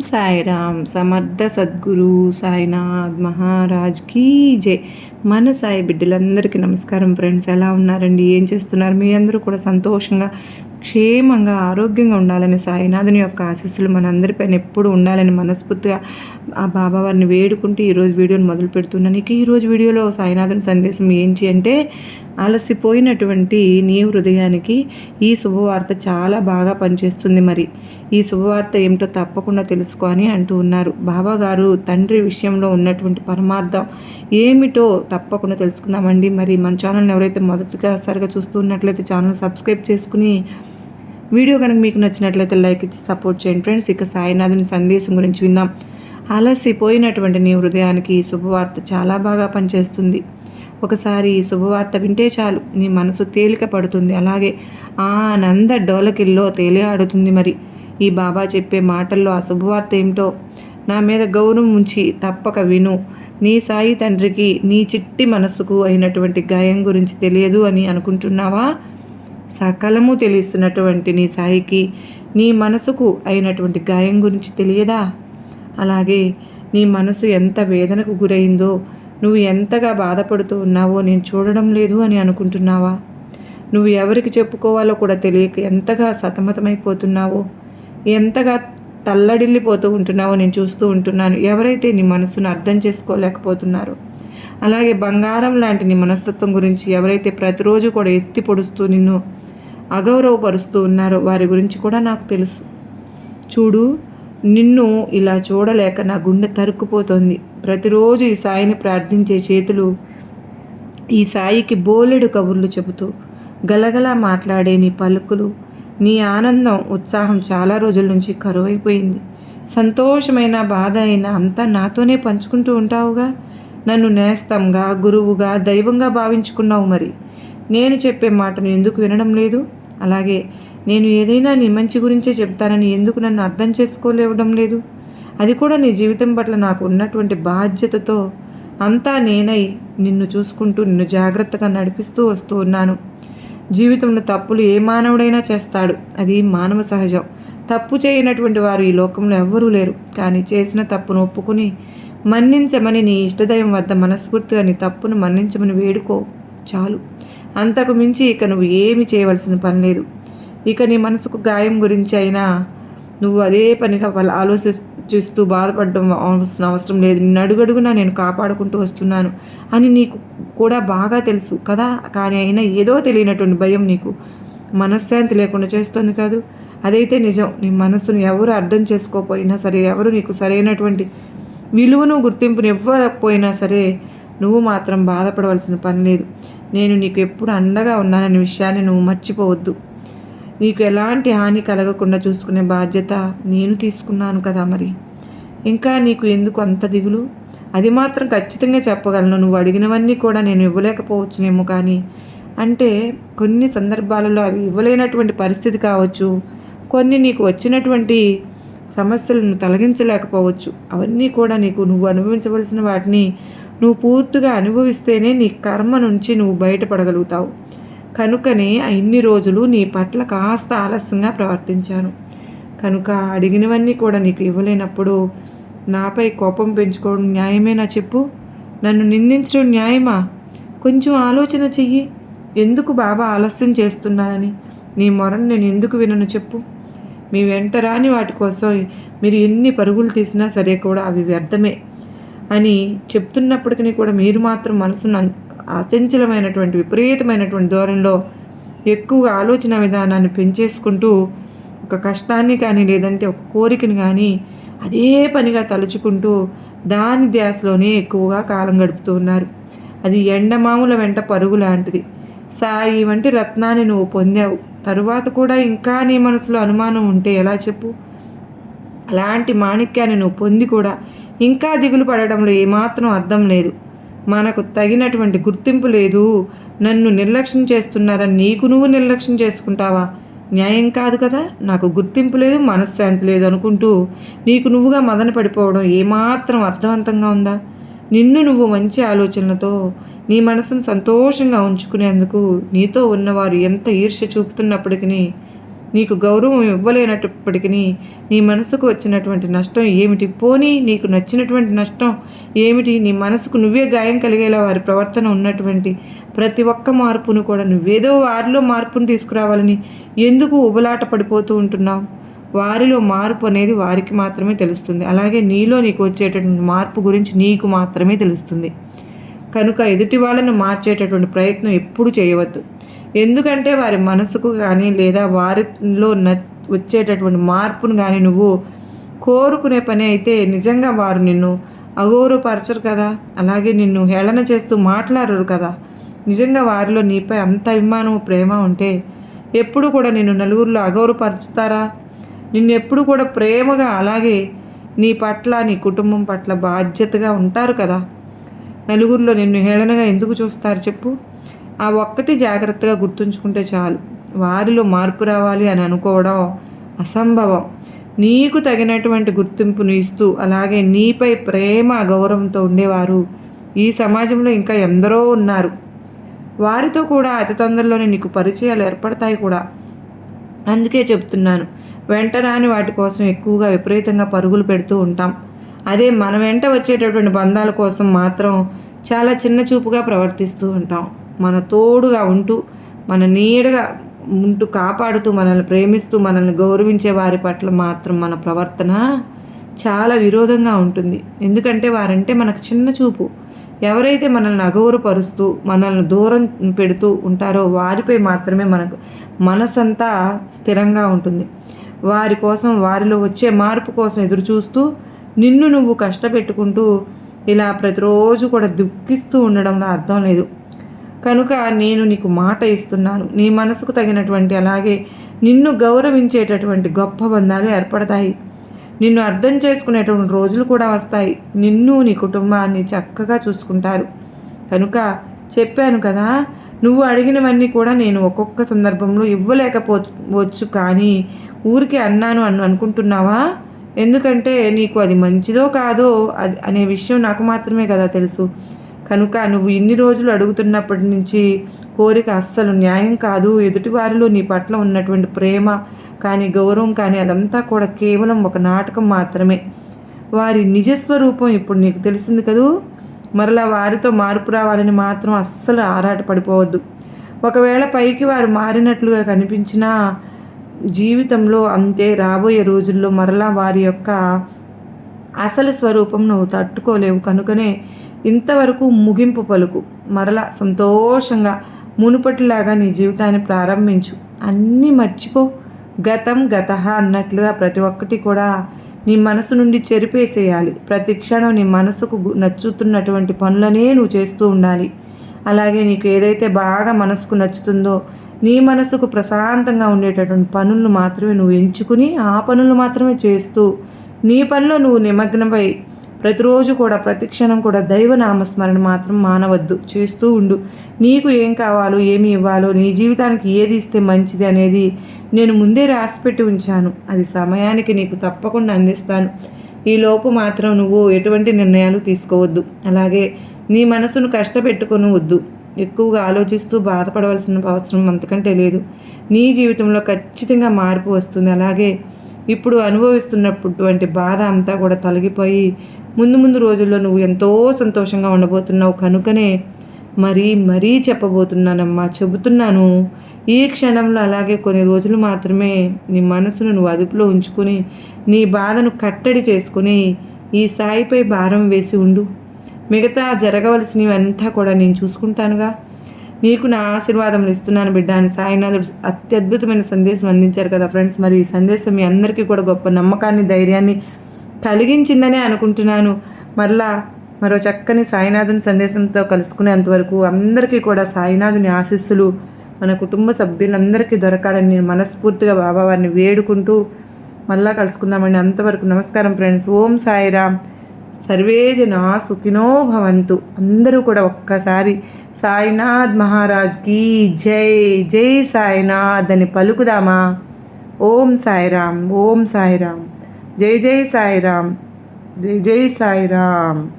సాయిరామ్ సమర్థ సద్గురు సాయినాథ్ మహారాజ్ కీ జై. మన సాయి బిడ్డలందరికీ నమస్కారం ఫ్రెండ్స్ ఎలా ఉన్నారండి? ఏం చేస్తున్నారు? మీ అందరూ కూడా సంతోషంగా క్షేమంగా ఆరోగ్యంగా ఉండాలని సాయినాథుని యొక్క ఆశస్సులు మనందరిపైన ఎప్పుడు ఉండాలని మనస్ఫూర్తిగా ఆ బాబా వారిని వేడుకుంటూ ఈరోజు వీడియోని మొదలు పెడుతున్నాను ఇక ఈరోజు వీడియోలో సాయినాథుని సందేశం ఏంటి అంటే అలసిపోయినటువంటి నీ హృదయానికి ఈ శుభవార్త చాలా బాగా పనిచేస్తుంది మరి. ఈ శుభవార్త ఏమిటో తప్పకుండా తెలుసుకో అని అంటూ ఉన్నారు. బాబా గారు తండ్రి విషయంలో ఉన్నటువంటి పరమార్థం ఏమిటో తప్పకుండా తెలుసుకుందామండి. మరి మన ఛానల్ని ఎవరైతే మొదటిగా సరిగా చూస్తూ ఉన్నట్లయితే ఛానల్ సబ్స్క్రైబ్ చేసుకుని వీడియో కనుక మీకు నచ్చినట్లయితే లైక్ ఇచ్చి సపోర్ట్ చేయండి ఫ్రెండ్స్. ఇక సాయినాథుని సందేశం గురించి విందాం. అలసిపోయినటువంటి నీ హృదయానికి శుభవార్త చాలా బాగా పనిచేస్తుంది. ఒకసారి ఈ శుభవార్త వింటే చాలు. నీ మనసు తేలిక పడుతుంది. అలాగే ఆనంద డోలకిల్లో తేలియాడుతుంది మరి. ఈ బాబా చెప్పే మాటల్లో ఆ శుభవార్త ఏమిటో నా మీద గౌరవం ఉంచి తప్పక విను. నీ సాయి తండ్రికి నీ చిట్టి మనసుకు అయినటువంటి గాయం గురించి తెలియదు అని అనుకుంటున్నావా? సకలము తెలుస్తున్నటువంటి నీ సాయికి నీ మనసుకు అయినటువంటి గాయం గురించి తెలియదా? అలాగే నీ మనసు ఎంత వేదనకు గురైందో నువ్వు ఎంతగా బాధపడుతూ ఉన్నావో నేను చూడడం లేదు అని అనుకుంటున్నావా? నువ్వు ఎవరికి చెప్పుకోవాలో కూడా తెలియక ఎంతగా సతమతమైపోతున్నావో? ఎంతగా తల్లడిల్లిపోతూ ఉంటున్నావో నేను చూస్తూ ఉంటున్నాను. ఎవరైతే నీ మనసును అర్థం చేసుకోలేకపోతున్నారో? అలాగే బంగారం లాంటి నీ మనస్తత్వం గురించి ఎవరైతే ప్రతిరోజు కూడా ఎత్తి పొడుస్తూ నిన్ను అగౌరవపరుస్తూ ఉన్నారో వారి గురించి కూడా నాకు తెలుసు. చూడు నిన్ను ఇలా చూడలేక నా గుండె తరుక్కుపోతోంది. ప్రతిరోజు ఈ సాయిని ప్రార్థించే చేతులు ఈ సాయికి బోలెడు కబుర్లు చెబుతూ గలగలా మాట్లాడే నీ పలుకులు నీ ఆనందం ఉత్సాహం చాలా రోజుల నుంచి కరువైపోయింది. సంతోషమైన బాధ అయినా అంతా నాతోనే పంచుకుంటూ ఉంటావుగా? నన్ను నేస్తంగా గురువుగా దైవంగా భావించుకున్నావు మరి. నేను చెప్పే మాటను ఎందుకు వినడం లేదు? అలాగే నేను ఏదైనా నీ మంచి గురించే చెప్తానని ఎందుకు నన్ను అర్థం చేసుకోలేవడం లేదు? అది కూడా నీ జీవితం పట్ల నాకు ఉన్నటువంటి బాధ్యతతో అంతా నేనై నిన్ను చూసుకుంటూ నిన్ను జాగ్రత్తగా నడిపిస్తూ వస్తూ ఉన్నాను. జీవితంలో తప్పులు ఏ మానవుడైనా చేస్తాడు. అది మానవ సహజం. తప్పు చేయనటువంటి వారు ఈ లోకంలో ఎవ్వరూ లేరు. కానీ చేసిన తప్పును ఒప్పుకుని మన్నించమని నీ ఇష్టదయం వద్ద మనస్ఫూర్తిగా నీ తప్పును మన్నించమని వేడుకో. చాలు. అంతకు మించి ఇక నువ్వు ఏమి చేయవలసిన పని లేదు. ఇక నీ మనసుకు గాయం గురించి అయినా నువ్వు అదే పనిగా వాళ్ళు ఆలోచిస్తూ బాధపడడం అవసరం అవసరం లేదు. నిన్ను అడుగడుగునా నేను కాపాడుకుంటూ వస్తున్నాను అని నీకు కూడా బాగా తెలుసు కదా. కానీ అయినా ఏదో తెలియనటువంటి భయం నీకు. మనశ్శాంతి లేకుండా చేస్తుంది కాదు. అదైతే నిజం. నీ మనస్సును ఎవరు అర్థం చేసుకోకపోయినా సరే ఎవరు నీకు సరైనటువంటి విలువను గుర్తింపును ఇవ్వకపోయినా సరే నువ్వు మాత్రం బాధపడవలసిన పని లేదు. నేను నీకు ఎప్పుడు అండగా ఉన్నాననే విషయాన్ని నువ్వు మర్చిపోవద్దు. నీకు ఎలాంటి హాని కలగకుండా చూసుకునే బాధ్యత నేను తీసుకున్నాను కదా మరి. ఇంకా నీకు ఎందుకు అంత దిగులు? అది మాత్రం ఖచ్చితంగా చెప్పగలను. నువ్వు అడిగినవన్నీ కూడా నేను ఇవ్వలేకపోవచ్చునేమో కానీ. అంటే కొన్ని సందర్భాలలో అవి ఇవ్వలేనటువంటి పరిస్థితి కావచ్చు. కొన్ని నీకు వచ్చినటువంటి సమస్యలను తొలగించలేకపోవచ్చు. అవన్నీ కూడా నీకు నువ్వు అనుభవించవలసిన వాటిని నువ్వు పూర్తిగా అనుభవిస్తేనే నీ కర్మ నుంచి నువ్వు బయటపడగలుగుతావు. కనుకనే ఇన్ని రోజులు నీ పట్ల కాస్త ఆలస్యంగా ప్రవర్తించాను. కనుక అడిగినవన్నీ కూడా నీకు ఇవ్వలేనప్పుడు నాపై కోపం పెంచుకోవడం న్యాయమేనా చెప్పు? నన్ను నిందించడం న్యాయమా? కొంచెం ఆలోచన చెయ్యి. ఎందుకు బాబా ఆలస్యం చేస్తున్నానని నీ మొరను నేను ఎందుకు వినను చెప్పు. మీ వెంట రాని వాటి కోసం మీరు ఎన్ని పరుగులు తీసినా సరే కూడా అవి వ్యర్థమే. అని చెప్తున్నప్పటికీ కూడా మీరు మాత్రం మనసును అచంచలమైనటువంటి విపరీతమైనటువంటి ధోరణిలో ఎక్కువగా ఆలోచన విధానాన్ని పెంచేసుకుంటూ ఒక కష్టాన్ని కానీ లేదంటే ఒక కోరికని కానీ అదే పనిగా తలుచుకుంటూ దాని ధ్యాసలోనే ఎక్కువగా కాలం గడుపుతూ ఉన్నారు. అది ఎండమాముల వెంట పరుగు లాంటిది. సాయి వంటి రత్నాన్ని నువ్వు పొందావు. తరువాత కూడా ఇంకా నీ మనసులో అనుమానం ఉంటే ఎలా చెప్పు? అలాంటి మాణిక్యాన్ని నువ్వు పొంది కూడా ఇంకా దిగులు పడడంలో ఏమాత్రం అర్థం లేదు. మనకు తగినటువంటి గుర్తింపు లేదు. నన్ను నిర్లక్ష్యం చేస్తున్నారని నీకు నువ్వు నిర్లక్ష్యం చేసుకుంటావా? న్యాయం కాదు కదా? నాకు గుర్తింపు లేదు మనశ్శాంతి లేదు అనుకుంటూ నీకు నువ్వుగా మదన పడిపోవడం ఏమాత్రం అర్థవంతంగా ఉందా? నిన్ను నువ్వు మంచి ఆలోచనలతో నీ మనసును సంతోషంగా ఉంచుకునేందుకు నీతో ఉన్నవారు ఎంత ఈర్ష్య చూపుతున్నప్పటికీ నీకు గౌరవం ఇవ్వలేనప్పటికీ నీ మనసుకు వచ్చినటువంటి నష్టం ఏమిటి? పోనీ నీకు నచ్చినటువంటి నష్టం ఏమిటి? నీ మనసుకు నువ్వే గాయం కలిగేలా వారి ప్రవర్తన ఉన్నటువంటి ప్రతి ఒక్క మార్పును కూడా నువ్వేదో వారిలో మార్పును తీసుకురావాలని ఎందుకు ఉబలాట పడిపోతూ ఉంటున్నావు? వారిలో మార్పు అనేది వారికి మాత్రమే తెలుస్తుంది. అలాగే నీలో నీకు వచ్చేటటువంటి మార్పు గురించి నీకు మాత్రమే తెలుస్తుంది. కనుక ఎదుటి వాళ్ళను మార్చేటటువంటి ప్రయత్నం ఎప్పుడు చేయవద్దు. ఎందుకంటే వారి మనసుకు కానీ లేదా వారిలో న వచ్చేటటువంటి మార్పును కానీ నువ్వు కోరుకునే పని అయితే నిజంగా వారు నిన్ను అగౌరవపరచరు కదా. అలాగే నిన్ను హేళన చేస్తూ మాట్లాడరు కదా. నిజంగా వారిలో నీపై అంత అభిమానం ప్రేమ ఉంటే ఎప్పుడు కూడా నిన్ను నలుగురిలో అగౌరవపరుచుతారా? నిన్ను ఎప్పుడు కూడా ప్రేమగా అలాగే నీ పట్ల నీ కుటుంబం పట్ల బాధ్యతగా ఉంటారు కదా. నలుగురిలో నిన్ను హేళనగా ఎందుకు చూస్తారు చెప్పు. ఆ ఒక్కటి జాగ్రత్తగా గుర్తుంచుకుంటే చాలు. వారిలో మార్పు రావాలి అని అనుకోవడం అసంభవం. నీకు తగినటువంటి గుర్తింపును ఇస్తూ అలాగే నీపై ప్రేమ గౌరవంతో ఉండేవారు. ఈ సమాజంలో ఇంకా ఎందరో ఉన్నారు. వారితో కూడా అతి తొందరలోనే నీకు పరిచయాలు ఏర్పడతాయి కూడా. అందుకే చెప్తున్నాను వెంట రాని వాటి కోసం ఎక్కువగా విపరీతంగా పరుగులు పెడుతూ ఉంటాం. అదే మన వెంట వచ్చేటటువంటి బంధాల కోసం మాత్రం చాలా చిన్న చూపుగా ప్రవర్తిస్తూ ఉంటాం. మన తోడుగా ఉంటూ మన నీడగా ఉంటూ కాపాడుతూ మనల్ని ప్రేమిస్తూ మనల్ని గౌరవించే వారి పట్ల మాత్రం మన ప్రవర్తన చాలా విరోధంగా ఉంటుంది. ఎందుకంటే వారంటే మనకు చిన్న చూపు. ఎవరైతే మనల్ని అగౌరపరుస్తూ మనల్ని దూరం పెడుతూ ఉంటారో వారిపై మాత్రమే మనకు మనసంతా స్థిరంగా ఉంటుంది. వారి కోసం వారిలో వచ్చే మార్పు కోసం ఎదురు చూస్తూ నిన్ను నువ్వు కష్టపెట్టుకుంటూ ఇలా ప్రతిరోజు కూడా దుఃఖిస్తూ ఉండడంలో అర్థం లేదు. కనుక నేను నీకు మాట ఇస్తున్నాను. నీ మనసుకు తగినటువంటి అలాగే నిన్ను గౌరవించేటటువంటి గొప్ప బంధాలు ఏర్పడతాయి. నిన్ను అర్థం చేసుకునేటువంటి రోజులు కూడా వస్తాయి. నిన్ను నీ కుటుంబాన్ని చక్కగా చూసుకుంటారు. కనుక చెప్పాను కదా నువ్వు అడిగినవన్నీ కూడా నేను ఒక్కొక్క సందర్భంలో ఇవ్వలేకపోవచ్చు. కానీ ఊరికి అన్నాను అని అనుకుంటున్నావా? ఎందుకంటే నీకు అది మంచిదో కాదో అది అనే విషయం నాకు మాత్రమే కదా తెలుసు. కనుక నువ్వు ఇన్ని రోజులు అడుగుతున్నప్పటి నుంచి కోరిక అస్సలు న్యాయం కాదు. ఎదుటివారిలో నీ పట్ల ఉన్నటువంటి ప్రేమ కానీ గౌరవం కానీ అదంతా కూడా కేవలం ఒక నాటకం మాత్రమే. వారి నిజస్వరూపం ఇప్పుడు నీకు తెలిసింది కదూ? మరలా వారితో మార్పు రావాలని మాత్రం అస్సలు ఆరాటపడిపోవద్దు ఒకవేళ పైకి వారు మారినట్లుగా కనిపించినా జీవితంలో అంతే రాబోయే రోజుల్లో మరలా వారి యొక్క అసలు స్వరూపం నువ్వు తట్టుకోలేవు కనుకనే ఇంతవరకు ముగింపు పలుకు. మరలా సంతోషంగా మునుపటిలాగా నీ జీవితాన్ని ప్రారంభించు. అన్నీ మర్చిపో. గతం గత అన్నట్లుగా ప్రతి ఒక్కటి కూడా నీ మనసు నుండి చెరిపేసేయాలి. ప్రతి క్షణం నీ మనసుకు నచ్చుతున్నటువంటి పనులనే నువ్వు చేస్తూ ఉండాలి. అలాగే నీకు ఏదైతే బాగా మనసుకు నచ్చుతుందో నీ మనసుకు ప్రశాంతంగా ఉండేటటువంటి పనులను మాత్రమే నువ్వు ఎంచుకుని ఆ పనులు మాత్రమే చేస్తూ నీ పనిలో నువ్వు నిమగ్నమై ప్రతిరోజు కూడా ప్రతిక్షణం కూడా దైవ నామస్మరణ మాత్రం మానవద్దు. చేస్తూ ఉండు. నీకు ఏం కావాలో ఏమి ఇవ్వాలో నీ జీవితానికి ఏది ఇస్తే మంచిది అనేది నేను ముందే రాసిపెట్టి ఉంచాను. అది సమయానికి నీకు తప్పకుండా అందిస్తాను. ఈ లోపు మాత్రం నువ్వు ఎటువంటి నిర్ణయాలు తీసుకోవద్దు. అలాగే నీ మనసును కష్టపెట్టుకొని వద్దు. ఎక్కువగా ఆలోచిస్తూ బాధపడవలసిన అవసరం అంతకంటే లేదు. నీ జీవితంలో ఖచ్చితంగా మార్పు వస్తుంది. అలాగే ఇప్పుడు అనుభవిస్తున్నటువంటి బాధ అంతా కూడా తొలగిపోయి ముందు ముందు రోజుల్లో నువ్వు ఎంతో సంతోషంగా ఉండబోతున్నావు. కనుకనే మరీ మరీ చెప్పబోతున్నానమ్మా చెబుతున్నాను. ఈ క్షణంలో అలాగే కొన్ని రోజులు మాత్రమే నీ మనసును నువ్వు అదుపులో ఉంచుకొని నీ బాధను కట్టడి చేసుకుని ఈ సాయిపై భారం వేసి ఉండు. మిగతా జరగవలసినవంతా కూడా నేను చూసుకుంటానుగా. నీకు నా ఆశీర్వాదం ఇస్తున్నాను బిడ్డ అని సాయినాథుడు అత్యద్భుతమైన సందేశం అందించారు కదా ఫ్రెండ్స్. మరి ఈ సందేశం మీ అందరికీ కూడా గొప్ప నమ్మకాన్ని ధైర్యాన్ని కలిగించిందనే అనుకుంటున్నాను. మరలా మరో చక్కని సాయినాథుని సందేశంతో కలుసుకునేంతవరకు అందరికీ కూడా సాయినాథుని ఆశీస్సులు మన కుటుంబ సభ్యులందరికీ దొరకాలని నేను మనస్ఫూర్తిగా బాబావారిని వేడుకుంటూ మళ్ళా కలుసుకుందామండి. అంతవరకు నమస్కారం ఫ్రెండ్స్. ఓం సాయిరామ్. సర్వేజనా సుఖినో భవంతు. అందరూ కూడా ఒక్కసారి సాయినాథ్ మహారాజ్కి జై జై సాయినాథ్ అని పలుకుదామా? ఓం సాయిరామ్ ఓం సాయిరామ్. జై జై సాయిరామ్. జై జై సాయిరామ్.